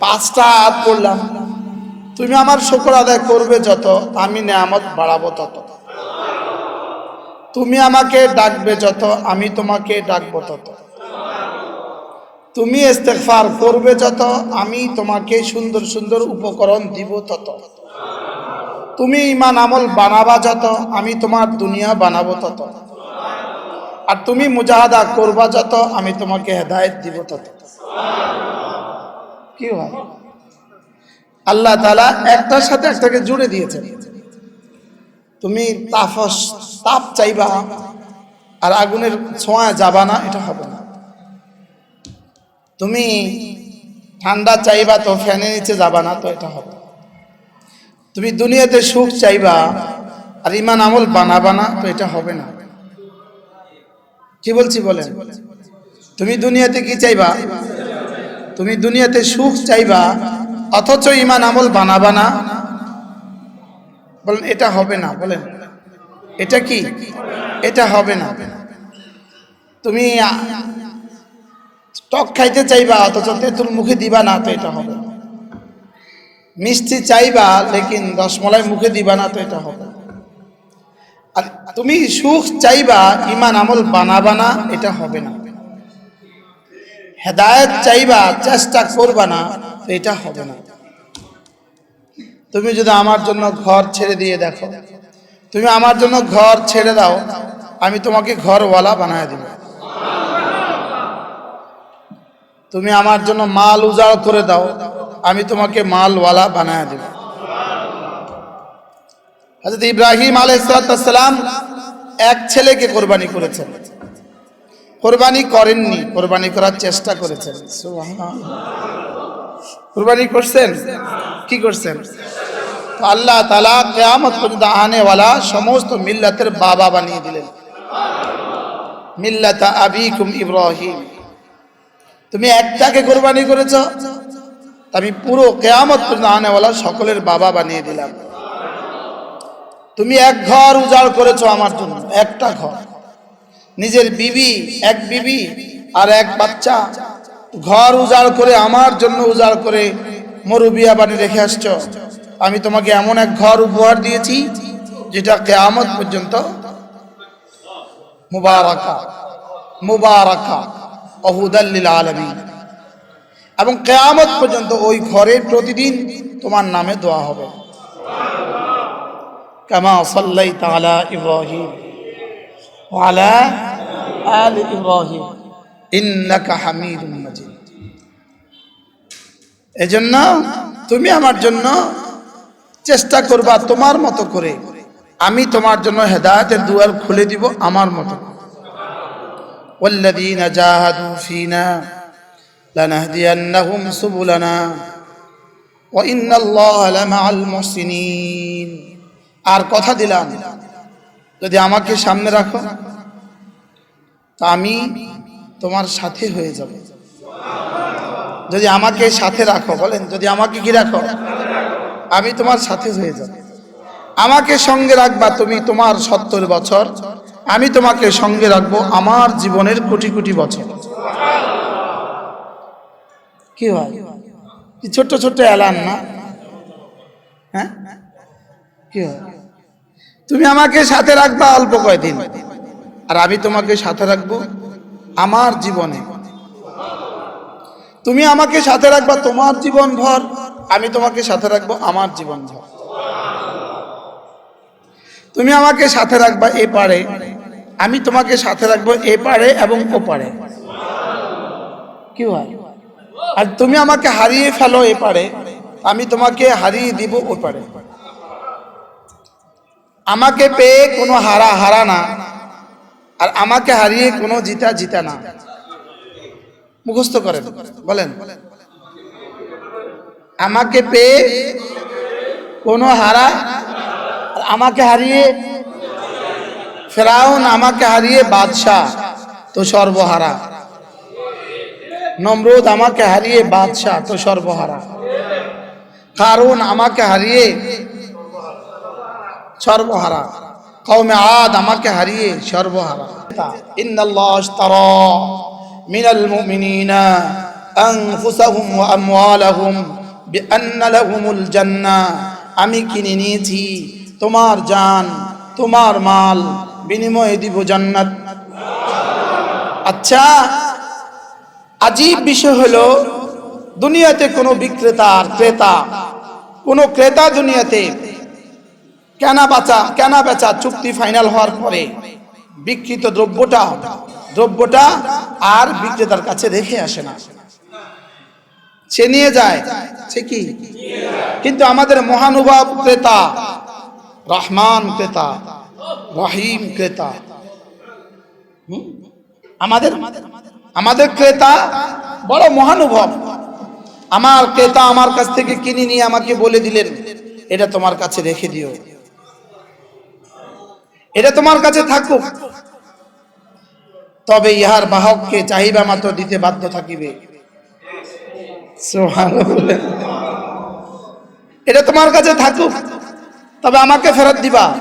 পাঁচটা হাত পড়লাম। তুমি আমার শুকর আদায় করবে যত, আমি নেয়ামত বাড়াবো তত। তুমি আমাকে ডাকবে যত, আমি তোমাকে ডাকবো তত। তুমি ইস্তেগফার করবে যত, আমি তোমাকে সুন্দর সুন্দর উপকরণ দিব তত। তুমি ইমান আমল বানাবা যত, আমি তোমার দুনিয়া বানাবো তত। আর তুমি মুজাহাদা করবা যত, আমি তোমাকে হেদায়ত দিব তত। কি হয়? আল্লাহ তালা একটার সাথে একটাকে জুড়ে দিয়েছেন। তুমি তাপস তাপ চাইবা আর আগুনের ছোঁয়া যাবা না, এটা হবে না। তুমি ঠান্ডা চাইবা তো ফ্যানের নিচে যাবা না, তো এটা হবে তুমি দুনিয়াতে সুখ চাইবা আর ইমান আমল বানাবা না, তো এটা হবে না। কি বলছি বলেন? তুমি দুনিয়াতে কি চাইবা? তুমি দুনিয়াতে সুখ চাইবা, অথচ ইমান আমল বানাবা না। বলেন, এটা হবে না, বলেন। এটা কি? এটা হবে না। তুমি টক খাইতে চাইবা, অথচ তেঁতুল মুখে দিবা না, তো এটা হবে। মিষ্টি চাইবা, লেকিন রসমলাই মুখে দিবা না, তো এটা হবে। আর তুমি সুখ চাইবা ইমান আমল বানাবা না, এটা হবে না। হেদায়েত চাইবা, চেষ্টা করবা না এটা হবে না। তুমি যদি আমার জন্য ঘর ছেড়ে দিয়ে দেখো, তুমি আমার জন্য ঘর ছেড়ে দাও, আমি তোমাকে ঘরওয়ালা বানায় দেব। তুমি আমার জন্য মাল উজাড় করে দাও, আমি তোমাকে মালওয়ালা বানায় দেব। হযরত ইব্রাহিম আলাইহিসসালাম এক ছেলেকে কোরবানি করেছেন। কোরবানি করেননি। কোরবানি করার চেষ্টা করেছেন। কোরবানি করছেন? কি করছেন? আল্লাহ তালা কেয়ামত পর্যন্ত আনেওয়ালা সমস্ত মিল্লাতের বাবা বানিয়ে দিলেন। মিল্লাতা আবিকুম ইব্রাহিম। তুমি একটাকে কোরবানি করেছ আমি পুরো কেয়ামত পর্যন্ত আনেওয়ালা সকলের বাবা বানিয়ে দিলাম। তুমি এক ঘর উজাড় করেছ আমার জন্য, একটা ঘর। নিজের বিবি, এক বিবি আর এক বাচ্চা ঘর উজাড় করে আমার জন্য উজাড় করে মরুবিয়া বাড়ি রেখে আসছ। আমি তোমাকে এমন এক ঘর উপহার দিয়েছি যেটা কেয়ামত পর্যন্ত মুবারাকা মুবারাকা অহুদাল্লিল এবং কেয়ামত পর্যন্ত ওই ঘরে প্রতিদিন তোমার নামে দোয়া হবে। কামা সাল্লাই তালা ইব্রাহিম آل إبراهيم إنك حميد مجيد এজন্য তুমি আমার জন্য চেষ্টা করবা তোমার মতো করে আমি তোমার জন্য হেদায়েতের দুয়ার খুলে দিব আমার মতো والذين جاهدوا فينا لنهدينهم سبلنا وإن الله لمع المحسنين আর কথা দিলাম যদি আমাকে সামনে রাখো তা আমি তোমার সাথে হয়ে যাব। যদি আমাকে সাথে রাখো, বলেন, যদি আমাকে কি রাখো? আমি তোমার সাথে হয়ে যাব। আমাকে সঙ্গে রাখবা তুমি তোমার সত্তর বছর। আমি তোমাকে সঙ্গে রাখব আমার জীবনের কোটি কোটি বছর। কি হয়? ছোট্ট ছোট্ট এলান না? হ্যাঁ? কি হয়? তুমি আমাকে সাথে রাখবা অল্প কয়দিন। আর আমি তোমাকে সাথে রাখব আমার জীবনে। তুমি আমাকে সাথে রাখবা তোমার জীবন ভর, আমি তোমাকে সাথে রাখব আমার জীবন ভর। তুমি আমাকে সাথে রাখবা এ পারে, আমি তোমাকে সাথে রাখব এ পারে এবং ও পারে। কি হয়? আর তুমি আমাকে হারিয়ে ফেলো এ পারে, আমি তোমাকে হারিয়ে দিব ও পারে। আমাকে পেয়ে কোনো হারা হারা না আর আমাকে হারিয়ে কোনো জিতা জিতা না। মুখস্থ করেন, বলেন। আমাকে পেয়ে কোনো হারা, আর আমাকে হারিয়ে ফেরাউন, আমাকে হারিয়ে বাদশাহ, তো সর্বহারা। নমরুদ, আমাকে হারিয়ে বাদশাহ, তো সর্বহারা। কারণ আমাকে হারিয়ে সর্বহারা। কৌমে আদ আমাকে হারিয়ে সর্বহারা। আমি কিনে নিয়েছি তোমার জান, তোমার মাল, বিনিময়ে দিব জান্নাত। আচ্ছা আজীব বিষয় হলো, দুনিয়াতে কোনো বিক্রেতা আর ক্রেতা, কোনো ক্রেতা দুনিয়াতে কেনা বেচা কেনা বেচা চুক্তি ফাইনাল হওয়ার পরে বিকৃত দ্রব্যটা দ্রব্যটা আর বিক্রেতার কাছে রেখে আসে না। সে নিয়ে যায়, সে কি? কিন্তু আমাদের মহানুভব ক্রেতা, রহমান ক্রেতা, রহিম ক্রেতা? আমাদের আমাদের ক্রেতা বড় মহানুভব। আমার ক্রেতা আমার কাছ থেকে কিনে নিয়ে আমাকে বলে দিলেন, এটা তোমার কাছে রেখে দিও। এটা তোমার কাছে থাকুক। তবে ইহার বাহককে চাহিদা মাত্র দিতে বাধ্য থাকিবে। এটা তোমার কাছে থাকুক। তবে আমাকে ফেরত দিবা।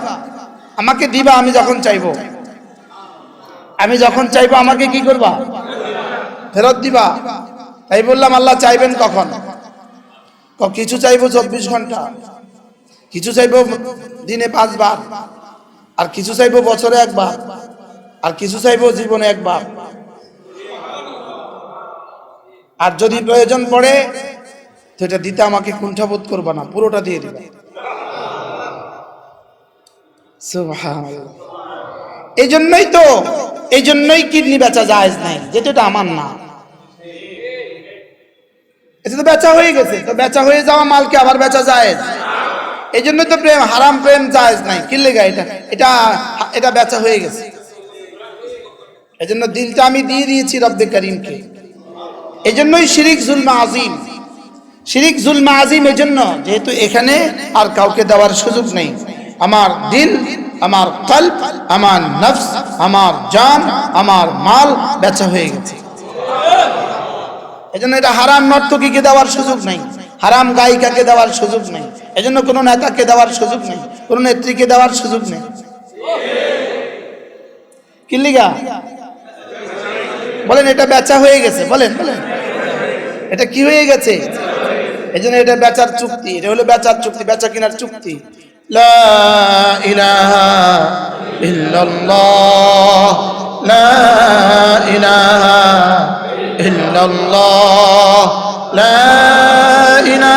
আমাকে দিবা, আমি যখন চাইব। আমি যখন চাইব, আমাকে কি করবা? ফেরত দিবা। তাই বললাম, আল্লাহ চাইবেন কখন? কিছু চাইব চব্বিশ ঘণ্টা। কিছু চাইব দিনে পাঁচবার। আর কিছু চাইব বছরে একবার, আর কিছু চাইব জীবনে একবার। আর যদি প্রয়োজন পড়ে এটা দিতে আমাকে কুণ্ঠাবোধ করবা না, পুরোটা দিয়ে দিবে। এই জন্যই তো এই জন্যই কিডনি বেচা যায় নাই, যেটা এটা আমার না। এটা তো বেচা হয়ে গেছে, তো বেচা হয়ে যাওয়া মালকে আবার বেচা যায় এই জন্য তো প্রেম, হারাম প্রেম জায়েজ নাই। কিনলে গা এটা? এটা এটা বেচা হয়ে গেছে। এই জন্য দিলটা আমি দিয়ে দিয়েছি রব্বে করিমকে। এই জন্যই শিরিক জুলমা আজিম। শিরিক জুলমা আজিম এই জন্য যেহেতু এখানে আর কাউকে দেওয়ার সুযোগ নেই। আমার দিল, আমার কল্প আমার নফস, আমার জান, আমার মাল বেচা হয়ে গেছে। এই জন্য এটা হারাম নর্তকীকে দেওয়ার সুযোগ নেই। হারাম গায়িকাকে দেওয়ার সুযোগ নেই। এজন্য কোনো নেতাকে দেওয়ার সুযোগ নেই, কোনো নেত্রীকে দেওয়ার সুযোগ নেই। কিল্লিগা বলেন, এটা বেচা হয়ে গেছে, বলেন বলেন। এটা কি হয়ে গেছে? এই জন্য এটা বেচার চুক্তি, এটা হলো বেচার চুক্তি, বেচা কিনার চুক্তি। লা ইলাহা ইল্লাল্লাহ, লা ইলাহা ইল্লাল্লাহ, লা ইলাহা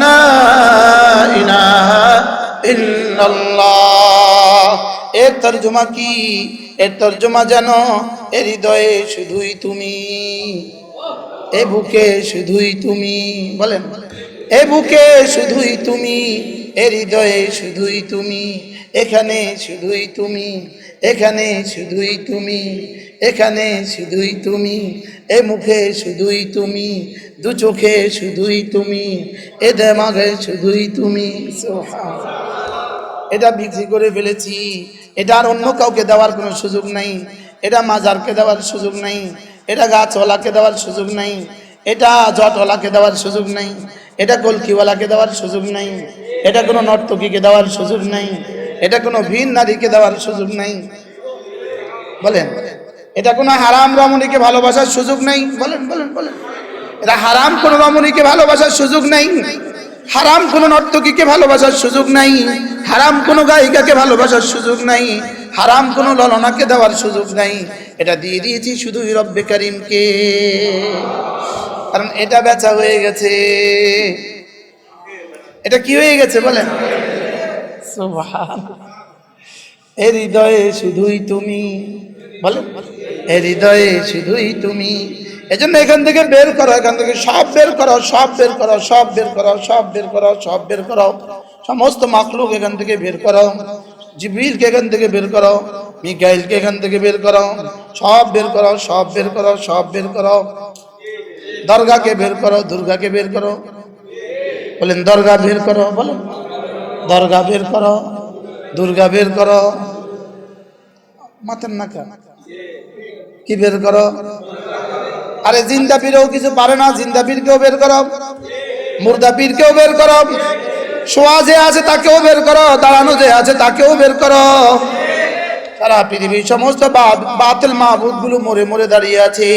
লা ইলাহা ইল্লাল্লাহ। এর তর্জমা কি? এর তর্জমা জানো এ হৃদয়ে শুধুই তুমি। এ বুকে শুধুই তুমি। বলেন। এ বুকে শুধুই তুমি। এ হৃদয়ে শুধুই তুমি। এখানে শুধুই তুমি। এখানে শুধুই তুমি। এখানে শুধুই তুমি, এ মুখে শুধুই তুমি, দু চোখে শুধুই তুমি, এ দেমাগে শুধুই তুমি। এটা বিক্রি করে ফেলেছি। এটা আর অন্য কাউকে দেওয়ার কোনো সুযোগ নাই। এটা মাজারকে দেওয়ার সুযোগ নাই। এটা গাছওয়ালাকে দেওয়ার সুযোগ নাই। এটা জটওয়ালাকে দেওয়ার সুযোগ নাই। এটা কলকিওয়ালাকে দেওয়ার সুযোগ নাই। এটা কোনো নর্তকীকে দেওয়ার সুযোগ নাই। এটা কোনো ভিন নারীকে দেওয়ার সুযোগ নাই। বলেন। এটা কোনো হারাম রমণীকে ভালোবাসার সুযোগ নেই। বলেন বলেন বলেন। এটা হারাম কোনো রমণীকে ভালোবাসার সুযোগ নেই। হারাম কোনো নর্তকীকে ভালোবাসার সুযোগ নাই। হারাম কোনো গায়িকাকে ভালোবাসার সুযোগ নাই। হারাম কোনো ললনাকে দেওয়ার সুযোগ নাই। এটা দিয়ে দিয়েছি শুধু রব্বে করিমকে। কারণ এটা বেচা হয়ে গেছে। এটা কি হয়ে গেছে, বলেন? এ হৃদয়ে শুধুই তুমি। বলেন। হৃদয়ে শুধুই তুমি এজন্য এখান থেকে বের করো এখান থেকে সব বের করো সব বের করো সব বের করো সব বের করো সব বের করো সমস্ত মাকলুক এখান থেকে বের করো জিবরিলকে এখান থেকে বের করো মিকাইলকে এখান থেকে বের করো সব বের করো সব বের করো সব বের করো দরগাকে বের করো দুর্গাকে বের করো বলেন দরগা বের করো বলেন দরগা বের করো দুর্গা বের করো মাথার নাকা কি বের করো? আরে জিন্দা পীরও কিছু পারে না, জিন্দা পীরকেও বের করো। মুর্দা পীরকেও বের করো। শোয়া যে আছে তাকেও বের করো, দাঁড়ানো যে আছে তাকেও বের করো। সারা পৃথিবীর সমস্ত বাতিল মাহবুদগুলো মরে মরে দাঁড়িয়ে আছে।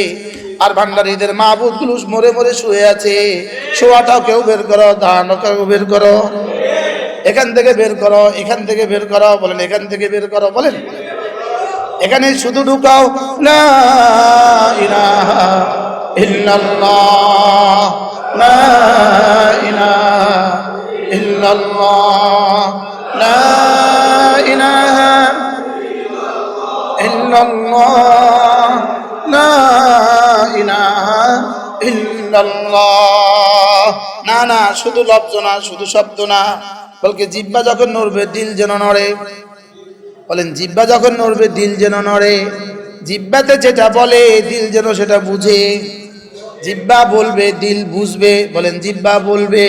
আর ভান্ডারীদের মাহবুদগুলো মরে মরে শুয়ে আছে। শোয়াটাও কেউ বের করো দাঁড়ানো কেউ বের করো। এখান থেকে বের করো, এখান থেকে বের করো, বলেন এখান থেকে বের করো, বলেন। এখানে শুধু ঢুকাও ইল্লাল্লাহ না না, শুধু লব্জ না, শুধু শব্দ না, বলকে জিব্বা যখন নড়বে, দিল যেন নড়ে। বলেন, জিব্বা যখন নড়বে, দিল যেন নড়ে। জিব্বাতে যেটা বলে, দিল যেন সেটা বুঝে। জিব্বা বলবে, দিল বুঝবে। বলেন, জিব্বা বলবে,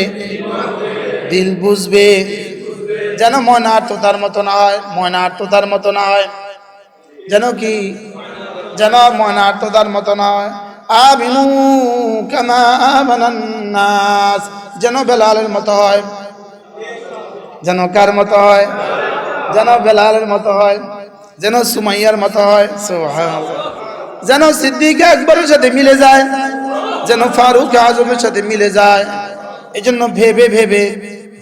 দিল বুঝবে। যেন ময়না আর্ততার মতো না হয় ময়না আর্ততার মতো না হয় যেন কি? যেন ময়না আর্ততার মতো না হয় আবিনু কামা আমানান্নাস যেন বেলালের মতো হয়, যেন কার মতো হয়? যেন বেলালের মতো হয় যেন সুমাইয়ার মতো হয়। যেন সিদ্দিক একবারের সাথে মিলে যায় যেন ফারুক আজমের সাথে মিলে যায় এই জন্য ভেবে ভেবে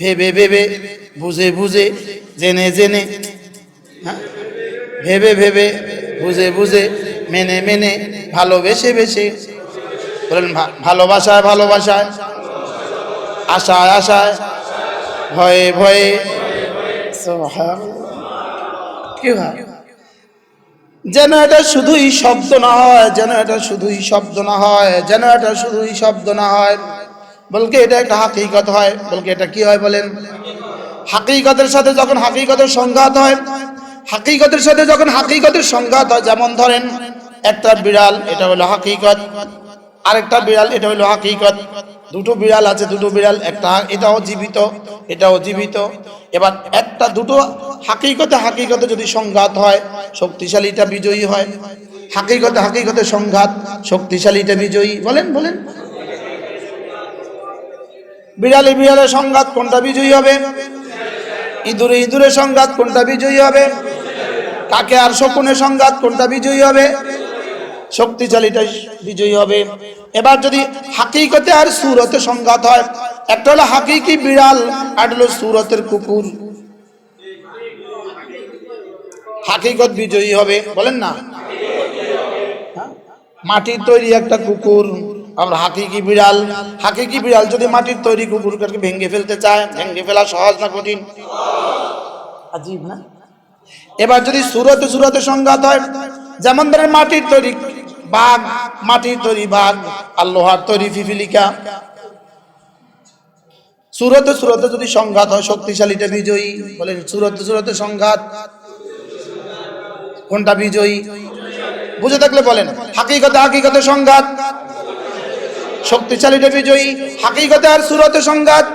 ভেবে ভেবে, বুঝে বুঝে, জেনে জেনে হ্যাঁ? ভেবে ভেবে, বুঝে বুঝে, মেনে মেনে, ভালোবেসে বেসে বলেন ভালোবাসায় ভালোবাসায়, আশায় আশায়, ভয়ে ভয়ে। যেন এটা শুধুই শব্দ না হয়, যেন এটা শুধুই শব্দ না হয়, যেন এটা শুধুই শব্দ না হয়। বলকে এটা একটা হাকিকত হয়, বলকে এটা কি হয় বলেন? হাকিকতের সাথে যখন হাকিকতের সংঘাত হয়, হাকিকতের সাথে যখন হাকিকতের সংঘাত হয়, যেমন ধরেন, একটা বিড়াল, এটা হলো হাকিকত। আরেকটা বিড়াল, এটা হলো হাকিকত। দুটো বিড়াল আছে, দুটো বিড়াল, একটা এটাও জীবিত এটাও জীবিত। এবার একটা, দুটো হাকিকতে হাকিকতে যদি সংঘাত হয়, শক্তিশালীটা বিজয়ী হয়। হাকিকতে হাকিকতে সংঘাত, শক্তিশালীটা বিজয়ী। বলেন বলেন। বিড়ালে বিড়ালে সংঘাত, কোনটা বিজয়ী হবে? ইঁদুরে ইঁদুরে সংঘাত, কোনটা বিজয়ী হবে? কাকে আর শকুনে সংঘাত, কোনটা বিজয়ী হবে? শক্তিশালীটা বিজয়ী হবে। এবার যদি হাকিকতে আর সুরতে সংঘাত হয়, একটা হলো হাকিকি বিড়াল, আর হলো সুরতের কুকুর। হাকিকত বিজয়ী হবে, বলেন না? হ্যাঁ? মাটির তৈরি একটা কুকুর, আমরা হাকিকি বিড়াল। হাকিকি বিড়াল যদি মাটির তৈরি কুকুরকে ভেঙে ফেলতে চায়, ভেঙে ফেলা সহজ না কঠিন? আজীব না? এবার যদি সুরতে সুরতে সংঘাত হয়, যেমন ধরেন মাটির তৈরি বাঘ মাটির তৈরি বাঘ, আর লোহার তৈরি ফিফিলিকা। সুরতে সুরতে যদি সংঘাত হয় শক্তিশালীটা বিজয়ী। বলেন, সুরতে সুরতে সংঘাত। কোনটা বিজয়ী? বুঝে থাকলে বলেন, হাকিকতে হাকিকতে সংঘাত। শক্তিশালীটা বিজয়ী, হাকিকতে আর সুরতে সংঘাত।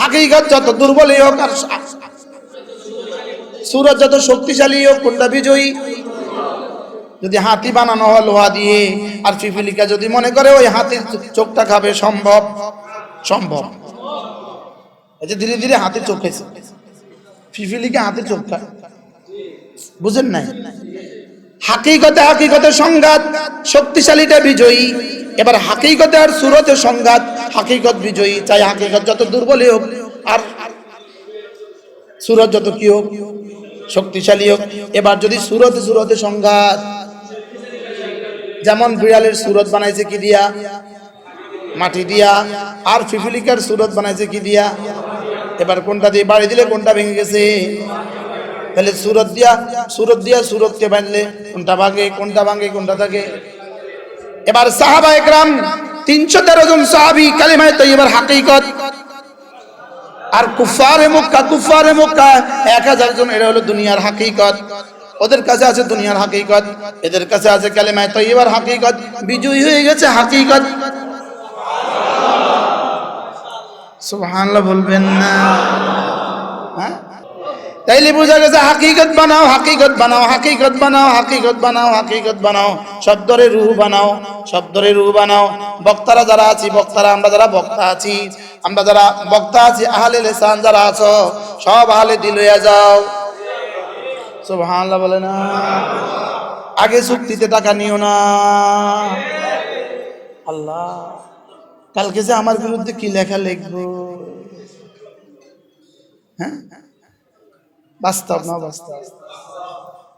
হাকিকত যত দুর্বলই হোক, আর সুরত যত শক্তিশালী হোক, কোনটা বিজয়ী? যদি হাতি বানানো হয় লোহা দিয়ে, আর ফিফিলিকা যদি মনে করে ওই হাতির চোখটা খাবে, সম্ভব? সম্ভব। এই যে ধীরে ধীরে হাতির চোখ খাইছে ফিফিলিকা হাতির চোখ খায়। বুঝেন নাই? হাকিকতে হাকিকতে সংঘাত শক্তিশালীটা বিজয়ী। এবার হাকিকতে আর সুরতে সংঘাত, হাকিকত বিজয়ী। চাই হাকিকত যত দুর্বলই হোক, আর সুরত যত কি হোক শক্তিশালী হোক। এবার যদি সুরতে সুরতে সংঘাত, যেমন বিড়ালের সুরত বানাইছে কি দিয়া? মাটি দিয়া। আর ফিফিলিকার সুরত বানাইছে কি দিয়া? এবার কোনটা দিয়ে বাড়ি দিলে কোনটা ভেঙে গেছে? তাহলে সুরত দিয়া সুরত দিয়া সুরতকে বাঁধলে কোনটা ভাঙে কোনটা ভাঙে, কোনটা থাকে? এবার সাহাবা একরাম তিনশো তেরো জন সাহাবি কালিমায় তো এবার হাকিকত আর কুফারে মক্কা কুফারে মক্কা, এক হাজার জন, এরা হলো দুনিয়ার হাকিকত। ওদের কাছে আছে দুনিয়ার হাকিকত, এদের কাছে আছে কালেমায় তো এবার হাকিকত, বিজয়ী হয়ে গেছে হাকিকত। সুবহানাল্লাহ বলবেন না। হ্যাঁ? তাইলে বোঝা গেছে, হাকিকত বানাও হাকিকত বানাও হাকিকত বানাও হাকিকত বানাও হাকিকত বানাও। শব্দরে রুহ বানাও শব্দরে রুহ বানাও। বক্তারা যারা আছি, বক্তারা, আমরা যারা বক্তা আছি, আমরা যারা বক্তা আছি, আহলে লেসান যারা আছো, সব আহলে দিল হয়ে যাও। সুবহানাল্লাহ বলে না। আগে চুক্তিতে টাকা নিও না। আল্লাহ, কালকে যে আমার বিরুদ্ধে কি লেখা লিখব? হ্যাঁ? বাস্তব না বাস্তব